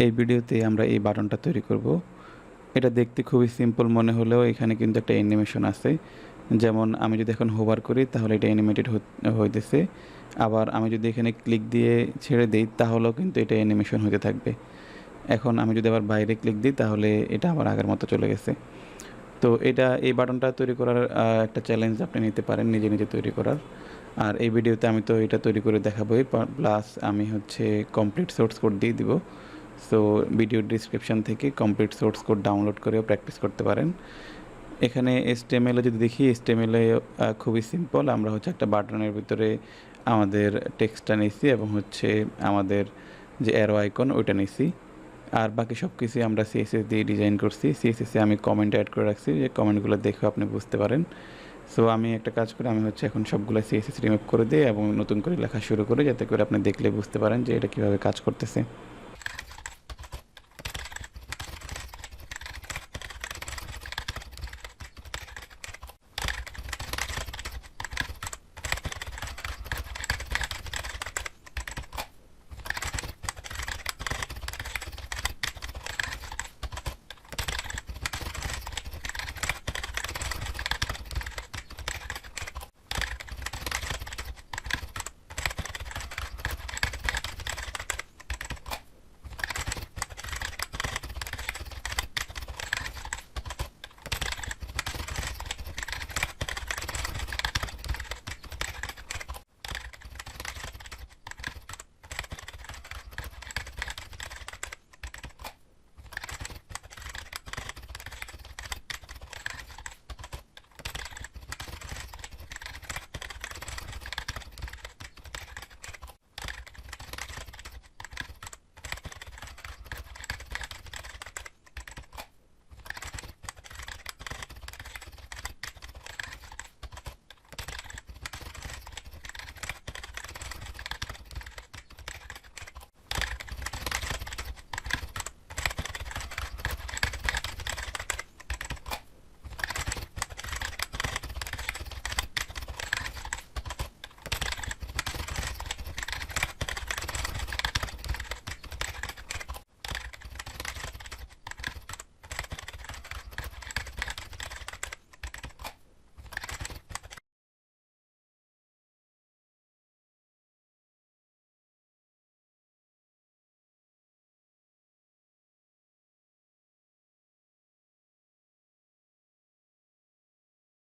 এই ভিডিওতে আমরা এই বাটনটা তৈরি করব। এটা দেখতে খুবই সিম্পল মনে হলেও এখানে কিন্তু একটা অ্যানিমেশন আছে। যেমন আমি যদি এখন হোভার করি, তাহলে এটা অ্যানিমেটেড হইতেছে। আবার আমি যদি এখানে ক্লিক দিয়ে ছেড়ে দিই, তাহলেও কিন্তু এটা অ্যানিমেশন হতে থাকবে। এখন আমি যদি আবার বাইরে ক্লিক দিই, তাহলে এটা আবার আগের মতো চলে গেছে। তো এটা এই বাটনটা তৈরি করার একটা চ্যালেঞ্জ আপনি নিতে পারেন নিজে নিজে তৈরি করার। আর এই ভিডিওতে আমি তো এটা তৈরি করে দেখাবোই প্লাস আমি হচ্ছে কমপ্লিট সোর্স কোড দিয়ে দিব। সো ভিডিও ডিসক্রিপশন থেকে কমপ্লিট সোর্স কোড ডাউনলোড করেও প্র্যাকটিস করতে পারেন। এখানে এসটিএমএল যদি দেখি এসটিএমএল খুবই সিম্পল আমরা হচ্ছে একটা বাটনের ভিতরে আমাদের টেক্সটটা নিছি এবং হচ্ছে আমাদের যে অ্যারো আইকন ওইটা নিছি। আর বাকি সব কিছুই আমরা সিএসএস দিয়ে ডিজাইন করছি। সিএসএসে আমি কমেন্ট অ্যাড করে রাখছি। যে কমেন্টগুলো দেখে আপনি বুঝতে পারেন। সো আমি একটা কাজ করে, আমি হচ্ছে এখন সবগুলো সিএসএস রিমুভ করে দিই এবং নতুন করে লেখা শুরু করি। যাতে করে আপনি দেখলে বুঝতে পারেন যে এটা কীভাবে কাজ করতেছে।